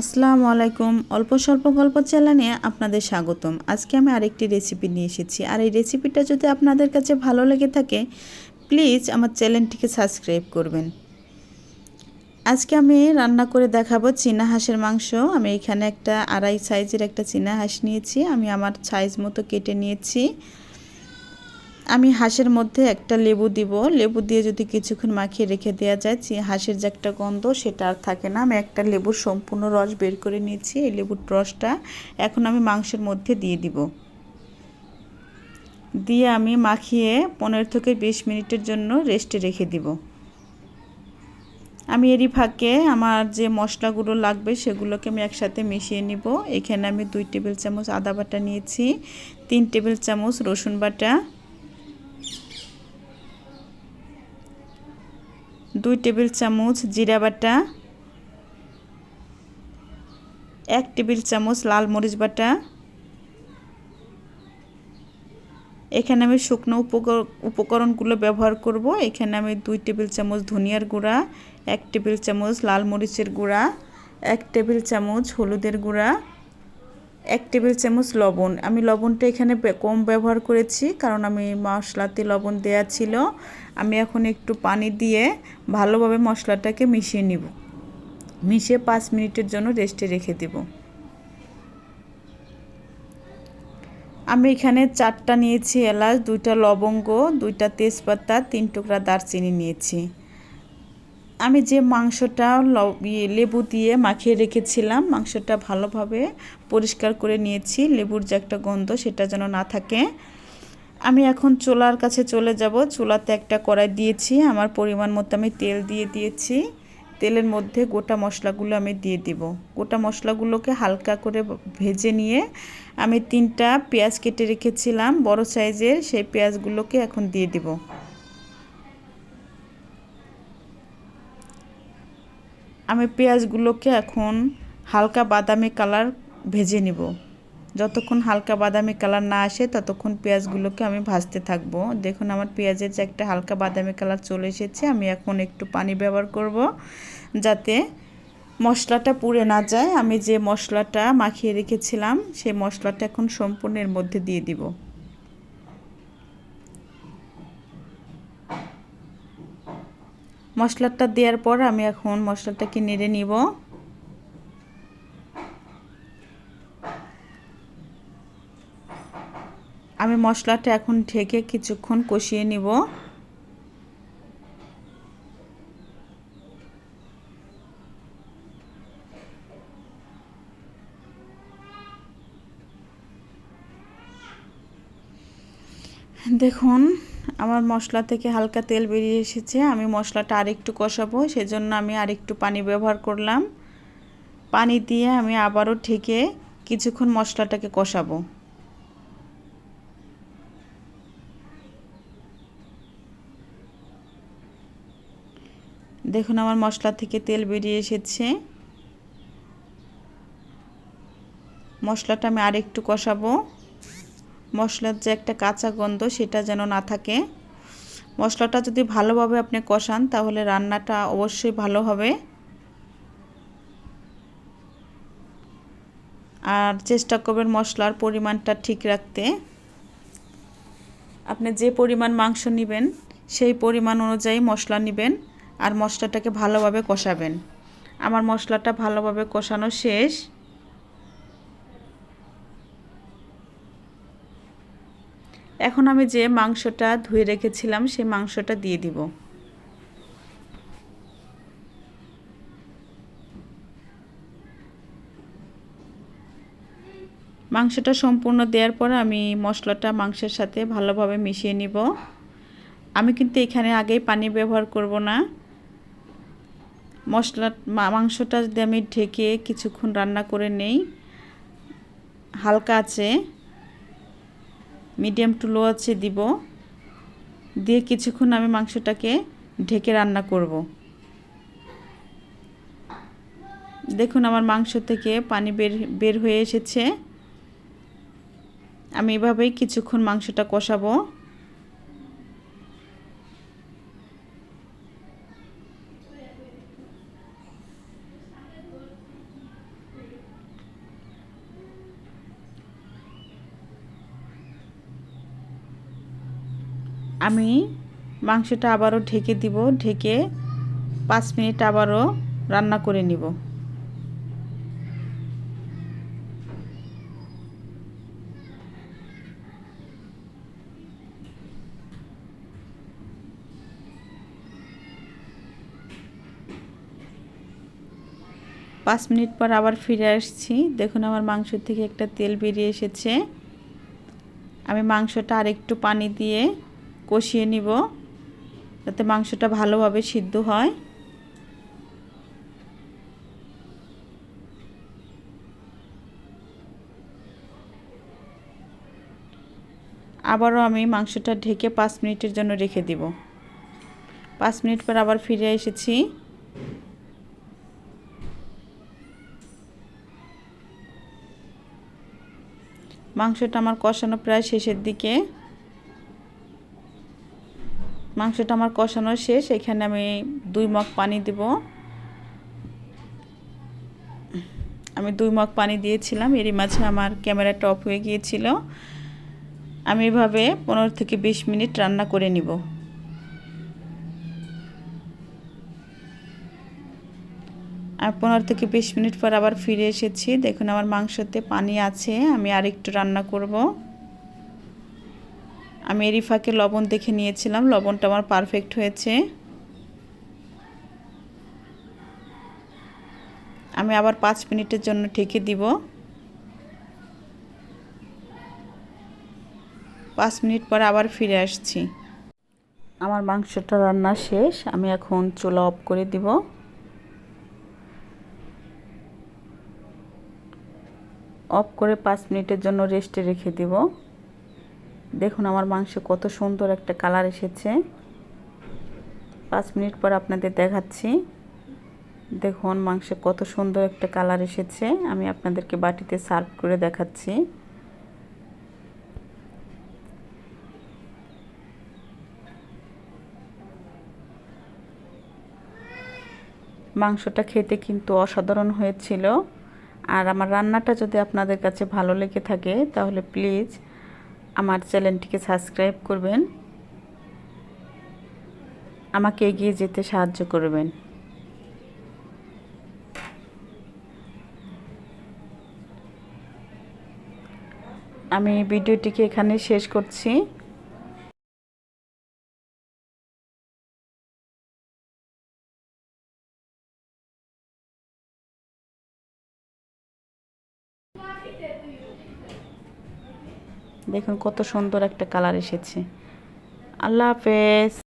আসসালামু আলাইকুম। অল্প স্বল্প গল্প চ্যানেলে আপনাদের স্বাগতম। আজকে আমি আরেকটি রেসিপি নিয়ে এসেছি। আর এই রেসিপিটা যদি আপনাদের কাছে ভালো লেগে থাকে প্লিজ আমার চ্যানেলটিকে সাবস্ক্রাইব করবেন। আজকে আমি রান্না করে দেখাবো চীনা হাঁসের মাংস। আমি এখানে একটা আড়াই সাইজের একটা চীনা হাঁস নিয়েছি। আমি আমার সাইজ মতো কেটে নিয়েছি। আমি হাঁসের মধ্যে একটা লেবু দিব। লেবু দিয়ে যদি কিছুক্ষণ মাখিয়ে রেখে দেওয়া যায় হাঁসের যে একটা গন্ধ, সেটা আর থাকে না। আমি একটা লেবুর সম্পূর্ণ রস বের করে নিয়েছি। এই লেবুর রসটা এখন আমি মাংসের মধ্যে দিয়ে দিব। দিয়ে আমি মাখিয়ে পনেরো থেকে বিশ মিনিটের জন্য রেস্টে রেখে দিব। আমি এরই ফাঁকে আমার যে মশলাগুলো লাগবে, সেগুলোকে আমি একসাথে মিশিয়ে নিব। এখানে আমি দুই টেবিল চামচ আদা বাটা নিয়েছি, তিন টেবিল চামচ রসুন বাটা দুই টেবিল চামচ জিরা বাটা, এক টেবিল চামচ লাল মরিচ বাটা। এখানে আমি শুকনো উপকরণগুলো ব্যবহার করব। এখানে আমি দুই টেবিল চামচ ধনিয়ার গুঁড়া, এক টেবিল চামচ লাল মরিচের গুঁড়া, এক টেবিল চামচ হলুদের গুঁড়া এক টেবিল চামচ লবণ। আমি লবণটা এখানে কম ব্যবহার করেছি কারণ আমি মশলাতে লবণ দেয়া ছিল। আমি এখন একটু পানি দিয়ে ভালোভাবে মশলাটাকে মিশিয়ে নিব। মিশিয়ে পাঁচ মিনিটের জন্য রেস্টে রেখে দেব। আমি এখানে চারটা নিয়েছি এলাচ, দুইটা লবঙ্গ, দুইটা তেজপাতা, তিন টুকরা দারচিনি নিয়েছি। আমি যে মাংসটা লেবু দিয়ে মাখিয়ে রেখেছিলাম, মাংসটা ভালোভাবে পরিষ্কার করে নিয়েছি। লেবুর যে একটা গন্ধ সেটা যেন না থাকে। আমি এখন চুলার কাছে চলে যাব। চুলাতে একটা কড়াই দিয়েছি। আমার পরিমাণ মতো আমি তেল দিয়ে দিয়েছি। তেলের মধ্যে গোটা মশলাগুলো আমি দিয়ে দিব। গোটা মশলাগুলোকে হালকা করে ভেজে নিয়ে আমি তিনটা পেঁয়াজ কেটে রেখেছিলাম। বড় সাইজের সেই পেঁয়াজগুলোকে এখন দিয়ে দিব। আমি পেঁয়াজগুলোকে এখন হালকা বাদামি কালার ভেজে নিব। যতক্ষণ হালকা বাদামি কালার না আসে, ততক্ষণ পেঁয়াজগুলোকে আমি ভাজতে থাকব। দেখুন, আমার পেঁয়াজের যে একটা হালকা বাদামি কালার চলে এসেছে, আমি এখন একটু পানি ব্যবহার করব যাতে মশলাটা পুড়ে না যায়। আমি যে মশলাটা মাখিয়ে রেখেছিলাম, সেই মশলাটা এখন সম্পূর্ণের মধ্যে দিয়ে দিব। মশলাটা দেওয়ার পর আমি এখন মশলাটাকে নেড়ে নিব। আমি মশলাটা এখন ঢেকে কিছুক্ষণ কষিয়ে নিব। দেখুন আমার মশলা থেকে হালকা তেল বেরিয়ে এসেছে। আমি মশলাটা আরেকটু কষাবো, সেজন্য আমি আরেকটু পানি ব্যবহার করলাম। পানি দিয়ে আমি আবারও ঠেকে কিছুক্ষণ মশলাটাকে কষাবো। দেখুন আমার মশলা থেকে তেল বেরিয়ে এসেছে। মশলাটা আমি আরেকটু কষাবো। মশলার যে একটা কাঁচা গন্ধ সেটা যেন না থাকে। মশলাটা যদি ভালোভাবে আপনি কষান, তাহলে রান্নাটা অবশ্যই ভালো হবে। আর চেষ্টা করবেন মশলার পরিমাণটা ঠিক রাখতে। আপনি যে পরিমাণ মাংস নেবেন, সেই পরিমাণ অনুযায়ী মশলা নেবেন আর মশলাটাকে ভালোভাবে কষাবেন। আমার মশলাটা ভালোভাবে কষানো শেষ। এখন আমি যে মাংসটা ধুয়ে রেখেছিলাম, সেই মাংসটা দিয়ে দিব। মাংসটা সম্পূর্ণ দেওয়ার পর আমি মশলাটা মাংসের সাথে ভালোভাবে মিশিয়ে নিব। আমি কিন্তু এখানে আগেই পানি ব্যবহার করব না। মশলা মাংসটা যদি আমি ঢেকে কিছুক্ষণ রান্না করে নেই, হালকা আছে। মিডিয়াম টু লো আছে দিব। দিয়ে কিছুক্ষণ আমি মাংসটাকে ঢেকে রান্না করব। দেখুন আমার মাংস থেকে পানি বের বের হয়ে এসেছে। আমি এভাবেই কিছুক্ষণ মাংসটা কষাবো। আমি মাংসটা আবারও ঢেকে দিব, ঢেকে পাঁচ মিনিট আবারও রান্না করে নিব। পাঁচ মিনিট পর আবার ফিরে আসছি। দেখুন আমার মাংস থেকে একটা তেল বেরিয়ে এসেছে। আমি মাংসটা আর একটু পানি দিয়ে কষিয়ে নিব, যাতে মাংসটা ভালোভাবে সিদ্ধ হয়। আবারও আমি মাংসটা ঢেকে পাঁচ মিনিটের জন্য রেখে দিব। পাঁচ মিনিট পর আবার ফিরে এসেছি। মাংসটা আমার কষানো প্রায় শেষের দিকে। মাংসটা আমার কষানো শেষ, এখানে আমি দুই মগ পানি দেব। আমি দুই মগ পানি দিয়েছিলাম, এরই মাঝে আমার ক্যামেরাটা অফ হয়ে গিয়েছিল। আমি এভাবে পনেরো থেকে বিশ মিনিট রান্না করে নিব। আর পনেরো থেকে বিশ মিনিট পর আবার ফিরে এসেছি। দেখুন, আমার মাংসতে পানি আছে, আমি আর একটু রান্না করব। আমি এরই ফাঁকে লবণ দেখে নিয়েছিলাম। লবণটা আমার পারফেক্ট হয়েছে। আমি আবার পাঁচ মিনিটের জন্য ঠেকে দিব। পাঁচ মিনিট পর আবার ফিরে আসছি। আমার মাংসটা রান্না শেষ। আমি এখন চুলা অফ করে দিব। অফ করে পাঁচ মিনিটের জন্য রেস্টে রেখে দিব। দেখুন আমার মাংস কত সুন্দর একটা কালার এসেছে। পাঁচ মিনিট পর আপনাদের দেখাচ্ছি। দেখুন মাংসে কত সুন্দর একটা কালার এসেছে। আমি আপনাদেরকে বাটিতে সার্ভ করে দেখাচ্ছি। মাংসটা খেতে কিন্তু অসাধারণ হয়েছিল। আর আমার রান্নাটা যদি আপনাদের কাছে ভালো লেগে থাকে, তাহলে প্লিজ আমার চ্যানেলটিকে সাবস্ক্রাইব করবেন। আমাকে এগিয়ে যেতে সাহায্য করবেন। আমি ভিডিওটিকে এখানে শেষ করছি। দেখুন কত সুন্দর একটা কালার এসেছে। আল্লাহ হাফেজ।